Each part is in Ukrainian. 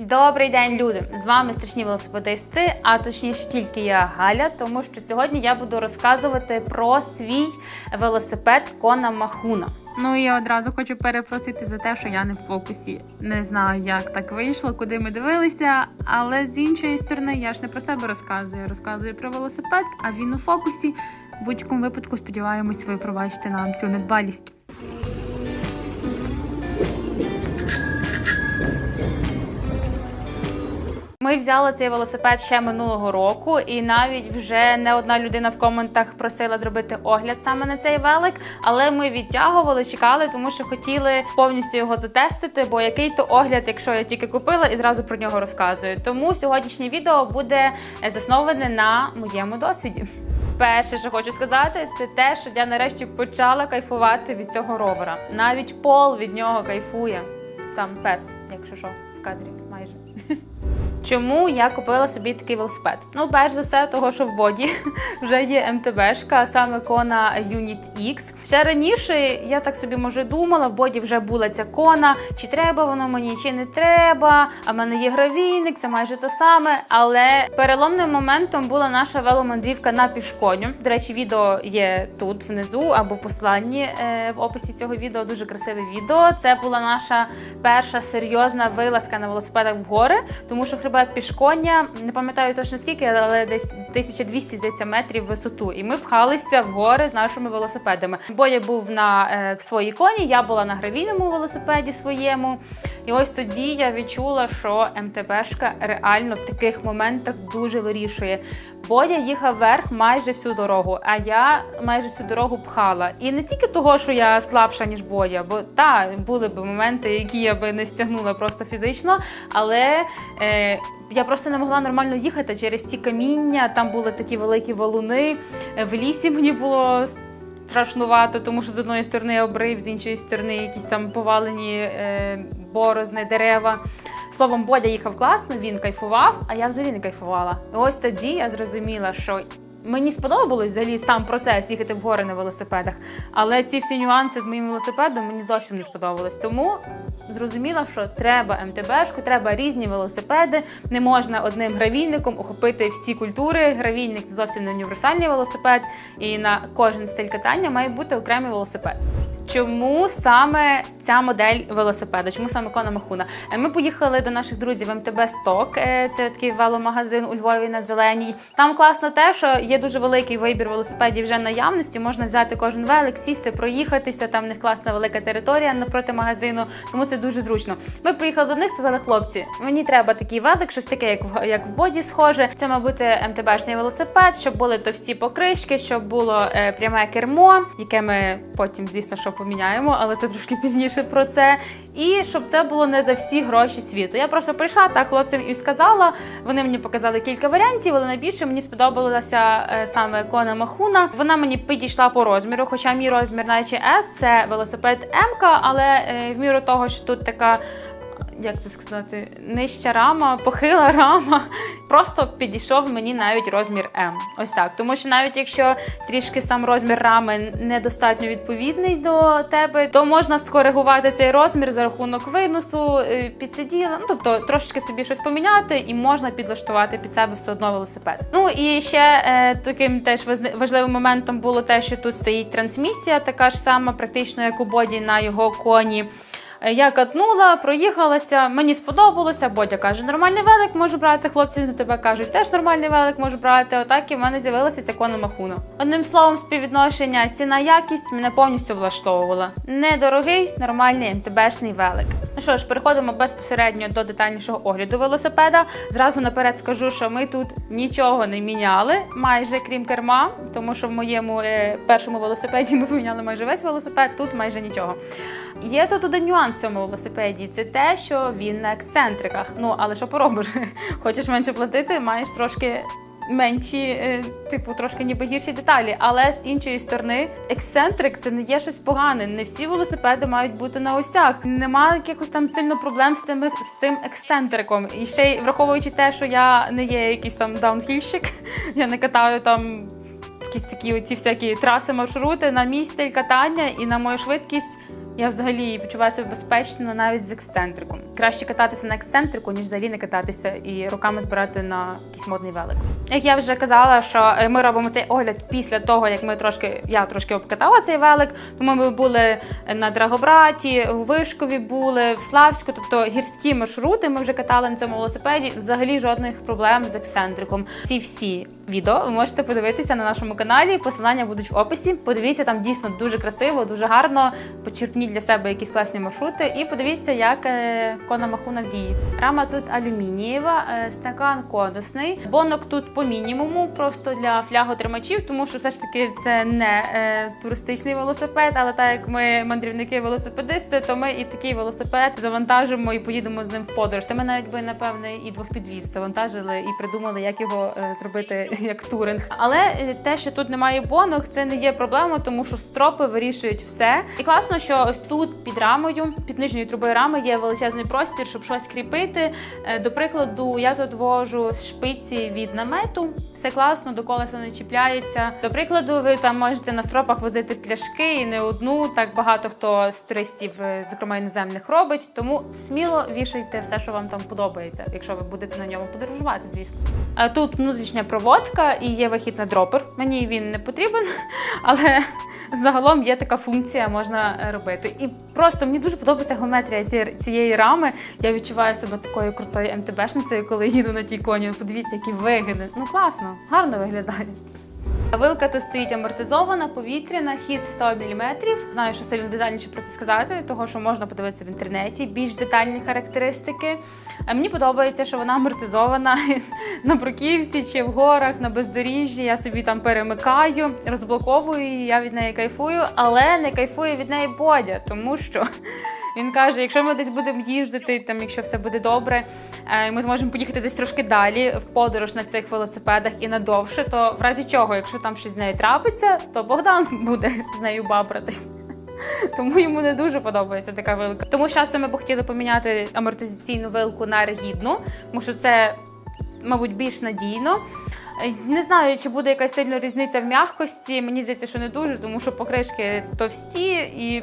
Добрий день, люди! З вами страшні велосипедисти, а точніше тільки я Галя, тому що сьогодні я буду розказувати про свій велосипед Кона Махуна. Ну і одразу хочу перепросити за те, що я не в фокусі. Не знаю, як так вийшло, куди ми дивилися. Але з іншої сторони, я ж не про себе розказую, я розказую про велосипед, а він у фокусі. В будь-якому випадку сподіваємось, ви пробачите нам цю недбалість. Ми взяли цей велосипед ще минулого року, і навіть вже не одна людина в коментах просила зробити огляд саме на цей велик. Але ми відтягували, чекали, тому що хотіли повністю його затестити. Бо який то огляд, якщо я тільки купила і зразу про нього розказую. Тому сьогоднішнє відео буде засноване на моєму досвіді. Перше, що хочу сказати, це те, що я нарешті почала кайфувати від цього ровера. Навіть пол від нього кайфує. Там пес, якщо що, в кадрі майже. Чому я купила собі такий велосипед? Ну, перш за все, того, що в боді вже є МТБшка, а саме Kona Unit X. Ще раніше я так собі може думала, в боді вже була ця кона, чи треба воно мені, чи не треба. А в мене є гравійник, це майже те саме. Але переломним моментом була наша веломандрівка на пішконю. До речі, відео є тут внизу або в посланні е, в описі цього відео. Дуже красиве відео. Це була наша перша серйозна вилазка на велосипедах в гори, тому що хребет пішконя, не пам'ятаю точно скільки, але десь 1200 здається, метрів висоту. І ми пхалися в гори з нашими велосипедами. Боя був на е, своїй коні, я була на гравійному велосипеді своєму. І ось тоді я відчула, що МТБшка реально в таких моментах дуже вирішує. Бодя їхав вверх майже всю дорогу, а я майже всю дорогу пхала. І не тільки того, що я слабша, ніж Бодя, бо та були б моменти, які я би не стягнула просто фізично, але е, я просто не могла нормально їхати через ці каміння. Там були такі великі валуни. Е, В лісі мені було страшнувато, тому що з одної сторони обрив, з іншої сторони якісь там повалені е, борозни, дерева. Словом, Бодя їхав класно, він кайфував, а я взагалі не кайфувала. І ось тоді я зрозуміла, що мені сподобалось взагалі сам процес їхати в гори на велосипедах, але ці всі нюанси з моїм велосипедом мені зовсім не сподобалось. Тому зрозуміла, що треба МТБшку, треба різні велосипеди. Не можна одним гравійником охопити всі культури. Гравійник це зовсім не універсальний велосипед, і на кожен стиль катання має бути окремий велосипед. Чому саме ця модель велосипеда? Чому саме Кона Махуна? Е, Ми поїхали до наших друзів МТБ Сток. е, Це такий веломагазин у Львові на Зеленій. Там класно те, що є дуже великий вибір велосипедів вже наявності. Можна взяти кожен велик, сісти, проїхатися. Там в них класна велика територія напроти магазину, тому це дуже зручно. Ми приїхали до них, сказали, хлопці, мені треба такий велик, щось таке, як в як в боді схоже. Це має бути МТБшний велосипед, щоб були товсті покришки, щоб було е, пряме кермо, яке ми потім, звісно, що поміняємо, але це трошки пізніше про це. І щоб це було не за всі гроші світу. Я просто прийшла так хлопцям і сказала. Вони мені показали кілька варіантів, але найбільше мені сподобалася саме Кона Махуна. Вона мені підійшла по розміру, хоча мій розмір, наче S, це велосипед М, але е, в міру того, що тут така. Як це сказати, нижча рама, похила рама. Просто підійшов мені навіть розмір М. Ось так. Тому що навіть якщо трішки сам розмір рами недостатньо відповідний до тебе, то можна скоригувати цей розмір за рахунок виносу, е, підсиділа. Ну тобто трошечки собі щось поміняти, і можна підлаштувати під себе все одно велосипед. Ну і ще е, таким теж важливим моментом було те, що тут стоїть трансмісія, така ж сама, практично як у боді на його коні. Е, Я катнула, проїхалася, мені сподобалося. Бодя каже, нормальний велик можу брати. Хлопці на тебе кажуть, теж нормальний велик можу брати. Отак і в мене з'явилася ця кона махуна. Одним словом, співвідношення ціна якість мене повністю влаштовувала. Недорогий, нормальний МТБшний велик. Ну що ж, переходимо безпосередньо до детальнішого огляду велосипеда. Зразу наперед скажу, що ми тут нічого не міняли, майже крім керма, тому що в моєму е, першому велосипеді ми поміняли майже весь велосипед, тут майже нічого. Є тут один нюанс в цьому велосипеді: це те, що він на ексцентриках. Ну але що поробиш? Хочеш менше платити, маєш трошки. Менші, е, типу, трошки ніби гірші деталі, але з іншої сторони, ексцентрик це не є щось погане. Не всі велосипеди мають бути на осях. Немає якихось там сильно проблем з тим, з тим ексцентриком. І ще й враховуючи те, що я не є якийсь там даунхільщик, я не катаю там якісь такі оці всякі траси, маршрути на мій стиль катання і на мою швидкість. Я взагалі почуваю себе безпечно навіть з ексцентриком. Краще кататися на ексцентрику, ніж взагалі не кататися і руками збирати на якийсь модний велик. Як я вже казала, що е, ми робимо цей огляд після того, як ми трошки я трошки обкатала цей велик. Тому ми були на Драгобраті, у Вишкові були, в Славську, тобто гірські маршрути. Ми вже катали на цьому велосипеді. Взагалі жодних проблем з ексцентриком. Ці всі відео ви можете подивитися на нашому каналі. Посилання будуть в описі. Подивіться, там дійсно дуже красиво, дуже гарно. Почерпніть для себе якісь класні маршрути і подивіться, як е, кона махуна діє. Рама тут алюмінієва, е, стакан конусний. Бонок тут по мінімуму, просто для фляготримачів, тому що все ж таки це не е, туристичний велосипед, але так як ми мандрівники-велосипедисти, то ми і такий велосипед завантажимо і поїдемо з ним в подорож. Та ми навіть би напевне і двохпідвіз завантажили і придумали, як його зробити як туринг. Але е, те, що тут немає бонок, це не є проблема, тому що стропи вирішують все. І класно, що ось тут під рамою, під нижньою трубою рами є величезний простір, щоб щось кріпити. Е, До прикладу, я тут вожу шпиці від намету. Все класно, до колеса не чіпляється. До прикладу, ви там можете на стропах возити пляшки і не одну. Так багато хто з туристів, е, зокрема іноземних, робить. Тому сміло вішайте все, що вам там подобається, якщо ви будете на ньому подорожувати, звісно. А тут внутрішня проводка і є вихід на дропер. Мені він не потрібен, але загалом є така функція, можна е, робити. І просто мені дуже подобається геометрія цієї рами. Я відчуваю себе такою крутою МТБшницею, коли їду на тій коні. Подивіться, які вигини. Ну класно, гарно виглядає. Вилка тут стоїть амортизована, повітряна, хід 100 мм. Знаю, що сильно детальніше про це сказати, того що можна подивитися в інтернеті, більш детальні характеристики. А мені подобається, що вона амортизована на бруківці чи в горах, на бездоріжжі. Я собі там перемикаю, розблоковую її, я від неї кайфую, але не кайфує від неї Бодя, тому що. Він каже: якщо ми десь будемо їздити, там, якщо все буде добре, е, ми зможемо поїхати десь трошки далі в подорож на цих велосипедах і надовше, то в разі чого, якщо там щось з нею трапиться, то Богдан буде з нею бабратись. Тому йому не дуже подобається така вилка. Тому часом ми б хотіли поміняти амортизаційну вилку на ригідну, тому що це, мабуть, більш надійно. Не знаю, чи буде якась сильна різниця в м'якості. Мені здається, що не дуже, тому що покришки товсті і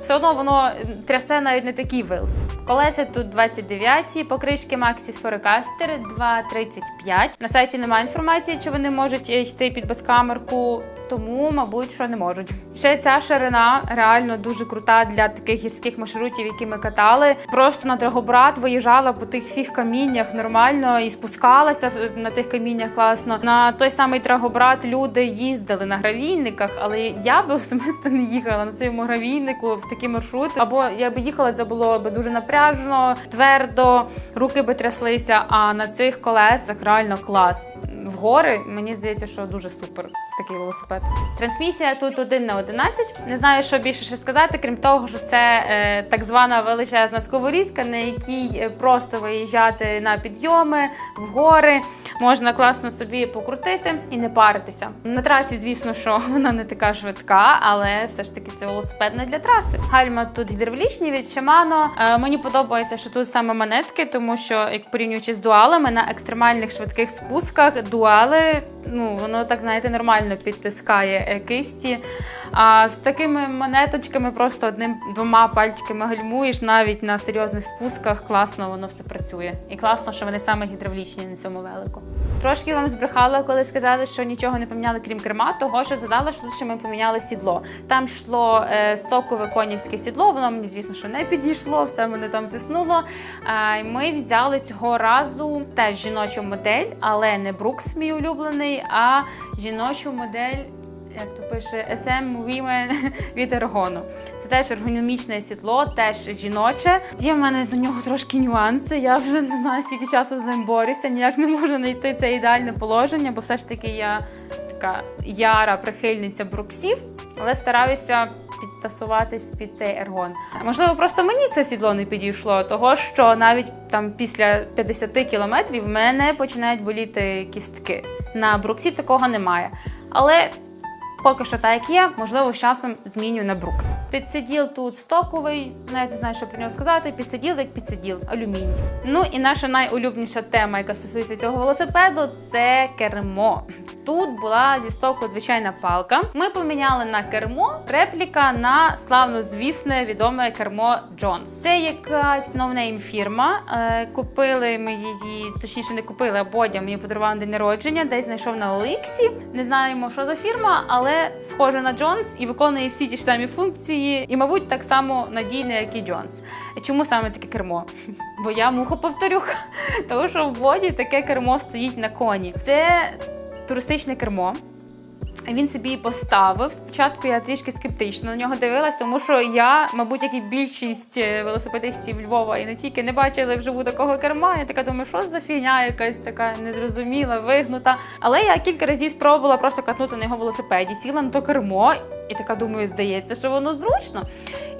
все одно воно трясе навіть не такі вилз. Колеса тут 29, покришки Maxxis Forecaster 2,35. На сайті немає інформації, чи вони можуть йти під безкамерку, тому, мабуть, що не можуть. Ще ця ширина реально дуже крута для таких гірських маршрутів, які ми катали. Просто на Драгобрат виїжджала по тих всіх каміннях нормально і спускалася на тих каміннях класно. На той самий Драгобрат люди їздили на гравійниках, але я би особисто не їхала на своєму гравійнику в такі маршрути. Або я би їхала, це було би дуже напряжно, твердо, руки би тряслися. А на цих колесах реально клас. В гори мені здається, що дуже супер такий велосипед. Трансмісія тут 1 на 11. Не знаю, що більше ще сказати, крім того, що це е, так звана величезна сковорідка, на якій е, просто виїжджати на підйоми, в гори. Можна класно собі покрутити і не паритися. На трасі, звісно, що вона не така швидка, але все ж таки це велосипед не для траси. Гальма тут гідравлічні від Shimano. Е, мені подобається, що тут саме монетки, тому що як порівнюючи з дуалами на екстремальних швидких спусках, дуали ну воно так знаєте нормально підтискає е, кисті. А з такими монеточками просто одним двома пальчиками гальмуєш навіть на серйозних спусках. Класно воно все працює. І класно, що вони саме гідравлічні на цьому велику. Трошки вам збрехала, коли сказали, що нічого не поміняли, крім керма, того що задала, що ми поміняли сідло. Там йшло е, стокове конівське сідло, воно мені, звісно, що не підійшло, все мене там тиснуло. Ми взяли цього разу теж жіночу модель, але не Брукс, мій улюблений, а жіночу модель. Як то пише SM Women від Ергону. Це теж ергономічне сідло, теж жіноче. Є в мене до нього трошки нюанси. Я вже не знаю, скільки часу з ним борюся. Ніяк не можу знайти це ідеальне положення, бо все ж таки я така яра прихильниця бруксів, але стараюся підтасуватись під цей ергон. Можливо, просто мені це сідло не підійшло, того що навіть там після 50 кілометрів мене починають боліти кістки. На бруксі такого немає. Але Поки що так як є, можливо, з часом зміню на брукс. Підсиділ тут стоковий, навіть не знаю, що про нього сказати. Підсиділ як підсиділ, алюміній. Ну і наша найулюбніша тема, яка стосується цього велосипеду, це кермо. Тут була зі стоку звичайна палка. Ми поміняли на кермо репліка на славно звісне відоме кермо Джонс. Це якась новнейм фірма. Е, Купили ми її, точніше не купили, а Бодя мені подарував на день народження, десь знайшов на Оліксі. Не знаємо, що за фірма, але схожа на Джонс і виконує всі ті ж самі функції, і, мабуть, так само надійне, як і Джонс. Чому саме таке кермо? Бо я муха повторюха, тому що в Боді таке кермо стоїть на коні. Це туристичне кермо. Він собі поставив. Спочатку я трішки скептично на нього дивилась, тому що я, мабуть, як і більшість е, велосипедистів Львова і не тільки не бачили вживу такого керма. Я така думаю, що за фігня якась така незрозуміла, вигнута. Але я кілька разів спробувала просто катнути на його велосипеді, сіла на то кермо. І така думаю, здається, що воно зручно.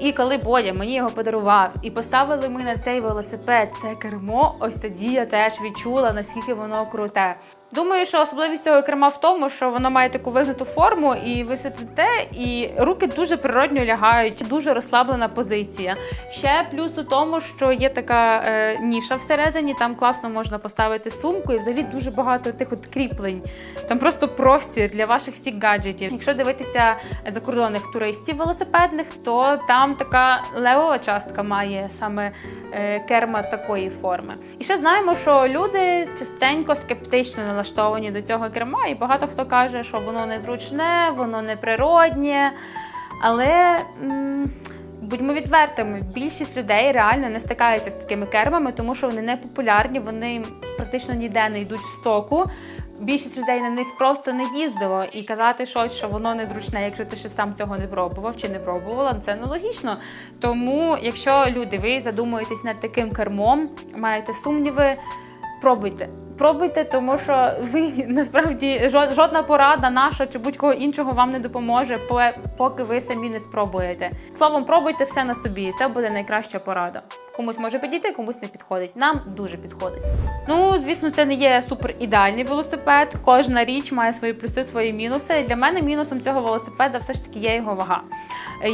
І коли Бодя мені його подарував і поставили ми на цей велосипед це кермо, ось тоді я теж відчула, наскільки воно круте. Думаю, що особливість цього керма в тому, що воно має таку вигнуту форму, і ви сидите, і руки дуже природньо лягають, дуже розслаблена позиція. Ще плюс у тому, що є така е, ніша всередині, там класно можна поставити сумку, і взагалі дуже багато тих от кріплень. Там просто простір для ваших всіх гаджетів. Якщо дивитися закордонних туристів велосипедних, то там така левова частка має саме е, керма такої форми. І ще знаємо, що люди частенько скептично налаштовані до цього керма, і багато хто каже, що воно незручне, воно неприроднє. Але м, будьмо відвертими, більшість людей реально не стикаються з такими кермами, тому що вони не популярні, вони практично ніде не йдуть в стоку. Більшість людей на них просто не їздило і казати щось, що воно незручне, якщо ти ще сам цього не пробував чи не пробувала, це нелогічно. Тому, якщо люди, ви задумуєтесь над таким кермом, маєте сумніви, пробуйте. Пробуйте, тому що ви насправді жодна порада наша чи будь-кого іншого вам не допоможе, поки ви самі не спробуєте. Словом, пробуйте все на собі. Це буде найкраща порада. Комусь може підійти, комусь не підходить. Нам дуже підходить. Ну, звісно, це не є супер ідеальний велосипед. Кожна річ має свої плюси, свої мінуси. Для мене мінусом цього велосипеда все ж таки є його вага.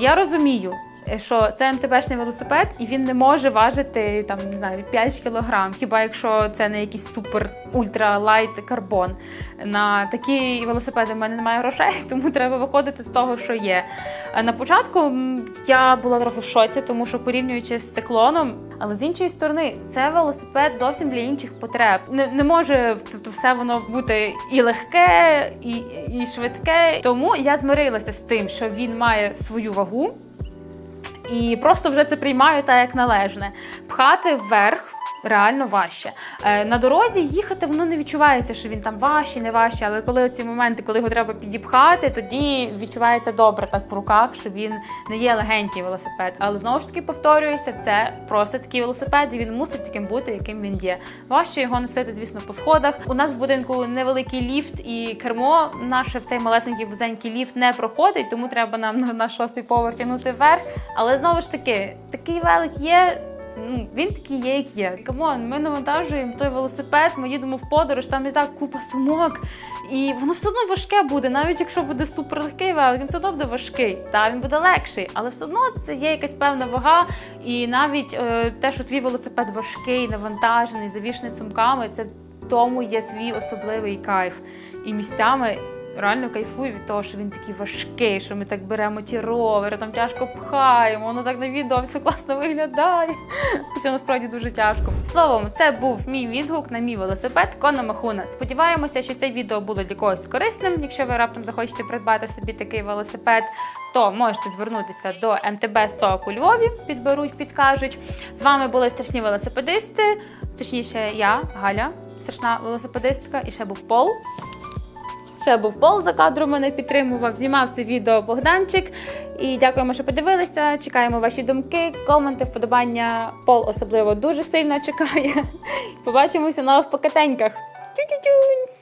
Я розумію. Е, Що це МТБшний велосипед, і він не може важити там не знаю 5 кілограм, хіба якщо це не якийсь супер ультра лайт карбон. На такі велосипеди в мене немає грошей, тому треба виходити з того, що є. Е, На початку я була трохи в шоці, тому що порівнюючи з циклоном, але з іншої сторони, це велосипед зовсім для інших потреб. Не, не може тобто, все воно бути і легке, і, і швидке. Тому я змирилася з тим, що він має свою вагу. І просто вже це приймаю так, як належне. Пхати вверх реально важче. Е, на дорозі їхати воно не відчувається, що він там важчий, не важчий, але коли ці моменти, коли його треба підіпхати, тоді відчувається добре так в руках, що він не є легенький велосипед. Але знову ж таки повторюється, це просто такий велосипед, і він мусить таким бути, яким він є. Важче його носити, звісно, по сходах. У нас в будинку невеликий ліфт, і кермо наше в цей малесенький вузенький ліфт не проходить, тому треба нам на, на шостий поверх тягнути вверх. Але знову ж таки, такий велик є. Ну, він такий є, як є. Камон, ми навантажуємо той велосипед, ми їдемо в подорож, там і так купа сумок, і воно все одно важке буде, навіть якщо буде суперлегкий велик, він все одно буде важкий. Та він буде легший, але все одно це є якась певна вага. І навіть е, те, що твій велосипед важкий, навантажений, завішений сумками, це в тому є свій особливий кайф. І місцями реально кайфую від того, що він такий важкий, що ми так беремо ті ровери, там тяжко пхаємо, воно так на відео все класно виглядає. Хоча насправді дуже тяжко. Словом, це був мій відгук на мій велосипед Кона Махуна. Сподіваємося, що це відео було для когось корисним. Якщо ви раптом захочете придбати собі такий велосипед, то можете звернутися до МТБ Сток у Львові, підберуть, підкажуть. З вами були страшні велосипедисти, точніше, я, Галя, страшна велосипедистка, і ще був Пол. Ще був Пол за кадром мене підтримував, знімав це відео Богданчик. І дякуємо, що подивилися. Чекаємо ваші думки, коменти, вподобання. Пол особливо дуже сильно чекає. Побачимося на впокатеньках. Тю-тю-тюнь!